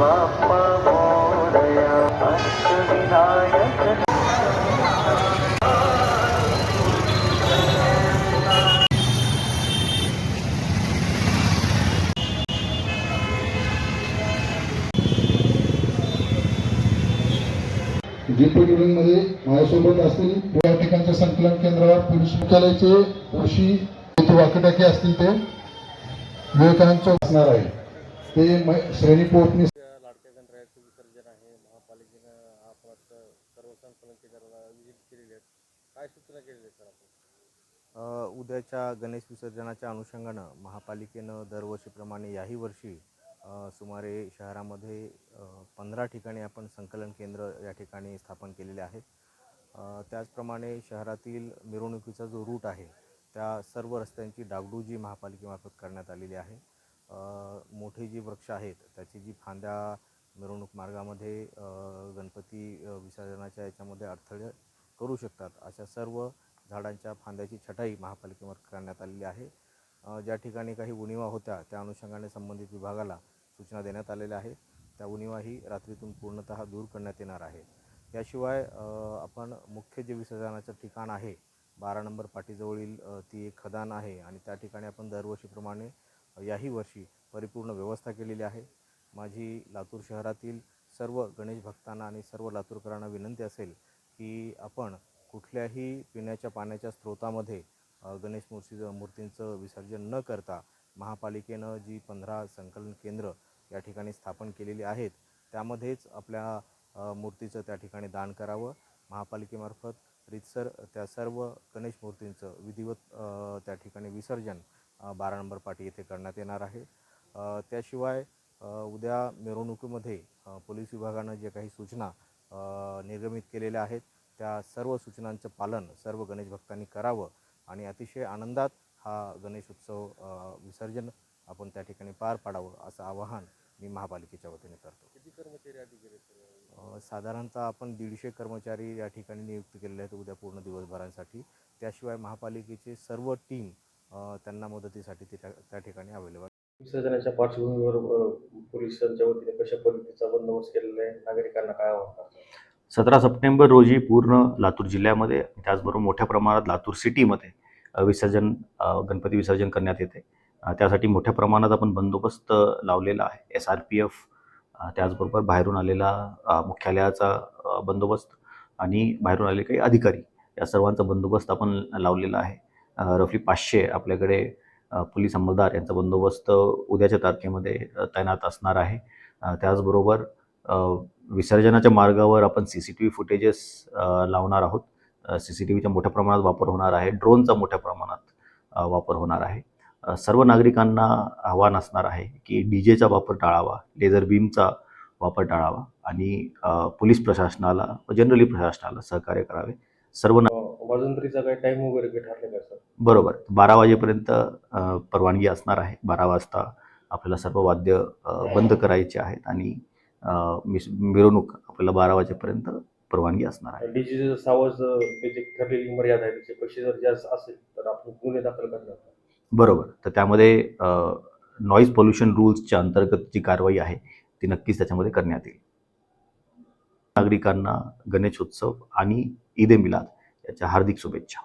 बाप्पा मोरया अष्टविनायकमध्ये माझ्यासोबत असतील या ठिकाणच्या संकलन केंद्रावर पोलीस मुख्यालयाचे वर्षी इथे वाकटाके असतील ते. विवेकानंद चौक असणार आहे. ते श्रेणी पोटनी लाडक्या गणरायाचं विसर्जन आहे महापालिकेनं सर्व संकलन केंद्राला विजिट केलेली आहेत. काय सूचना केलेल्या आहेत सर आपण? उद्याच्या गणेश विसर्जनाच्या अनुषंगानं महापालिकेनं दरवर्षीप्रमाणे याही वर्षी अ, सुमारे शहरामध्ये पंधरा ठिकाणी आपण संकलन केंद्र या ठिकाणी स्थापन केलेले आहेत. अ, त्याचप्रमाणे शहरातील मिरवणुकीचा जो रूट आहे त्या सर्व रस्त्यांची डागडूजी महापालिकेमार्फत करण्यात आलेली आहे. अ, मोठे जी वृक्ष आहेत त्याची जी फांद्या मिरवणूक मार्गामध्ये गणपती विसर्जनाच्या याच्यामध्ये अडथळे करू शकतात. अशा सर्व झाडांच्या फांद्याची छटाई महापालिकेमार्फत करण्यात आलेली आहे. ज्या ठिकाणी काही उणिवा होत्या त्या अनुषंगाने संबंधित विभागाला सूचना देण्यात आलेल्या आहेत. त्या उणिवाही रात्रीतून पूर्णतः दूर करण्यात येणार आहे याशिवाय आपण मुख्य जे विसर्जनाचं ठिकाण आहे बारा नंबर पाटीजवळील ती एक खदान आहे आणि त्या ठिकाणी आपण दरवर्षीप्रमाणे याही वर्षी परिपूर्ण व्यवस्था केलेली आहे. माझी लातूर शहरातील सर्व गणेश भक्तांना आणि सर्व लातूरकरांना विनंती असेल की आपण कुठल्याही पिण्याच्या पाण्याच्या स्रोतामध्ये गणेश मूर्तीचं मूर्तींचं विसर्जन न करता महापालिकेनं जी पंधरा संकलन केंद्र या ठिकाणी स्थापन केलेली आहेत त्यामध्येच आपल्या मूर्तीचं त्या ठिकाणी दान करावं. महापालिकेमार्फत रितसर त्या सर्व गणेश मूर्तींचं विधिवत त्या ठिकाणी विसर्जन बारा नंबर पाटी येथे करण्यात येणार आहे. त्याशिवाय उद्या मिरवणुकीमध्ये पोलीस विभागानं जे काही सूचना निर्गमित केलेल्या आहेत त्या सर्व सूचनांचं पालन सर्व गणेश भक्तांनी करावं आणि अतिशय आनंदात हा गणेश उत्सव विसर्जन आपण त्या ठिकाणी पार पाडावं असं आवाहन मी महापालिकेच्या वतीने करतो. किती कर्मचारी अधिकारी साधारणतः आपण दीडशे कर्मचारी या ठिकाणी नियुक्त केलेले आहेत उद्या पूर्ण दिवसभरांसाठी. त्याशिवाय महापालिकेचे सर्व टीम त्यांना मदतीसाठी तिथे त्या ठिकाणी अवेलेबल विसर्जनाच्या पार्श्वभूमीवर अ, पोलिसांच्या वतीने कशा पद्धतीचा बंदोबस्त केलेला आहे? नागरिकांना काय आवाहन करतात सतरा सप्टेंबर रोजी पूर्ण लातूर जिल्ह्यामध्ये त्याचबरोबर मोठ्या प्रमाणात लातूर सिटीमध्ये अ, विसर्जन अ, गणपती विसर्जन करण्यात येते. अ, त्यासाठी मोठ्या प्रमाणात आपण बंदोबस्त लावलेला आहे. एस आर पी एफ त्याचबरोबर बाहेरून आलेला अ, मुख्यालयाचा अ, बंदोबस्त आणि बाहेरून आलेले काही अधिकारी या सर्वांचा बंदोबस्त आपण लावलेला आहे. रफली पाचशे आपल्याकडे पोलीस अंमलदार यांचा बंदोबस्त उद्याच्या तारखेमध्ये तैनात असणार आहे. त्याचबरोबर विसर्जनाच्या मार्गावर आपण C C T V footages लावणार आहोत. सी सी टी व्हीचा मोठ्या प्रमाणात वापर होणार आहे. ड्रोनचा मोठ्या प्रमाणात वापर होणार आहे. सर्व नागरिकांना आव्हान असणार आहे की डी जेचा वापर टाळावा लेझर बीमचा वापर टाळावा आणि पोलीस प्रशासनाला व जनरली प्रशासनाला सहकार्य करावे. सर्व वाजंत्रीचा काही टाईम वगैरे काही ठरलेला आहे सर बरोबर. बारा वाजेपर्यंत परवानगी असणार आहे. बारा वाजता आपल्याला सर्व वाद्य बंद करायचे आहेत आणि मिरवणूक आपल्याला बारा वाजेपर्यंत परवानगी असणार आहे. डीजेचा सावज त्याची ठरलेली मर्यादा आहे. त्याचे पैसे जर जास्त असेल तर आपण गुन्हे दाखल करणार. बरोबर. तर त्यामध्ये नॉईज पोल्युशन रूल्सच्या अंतर्गत जी कारवाई आहे ती नक्कीच त्याच्यामध्ये करण्यात येईल. नागरिकांना गणेशोत्सव आणि ईद ए मिलाद त्याच्या हार्दिक शुभेच्छा.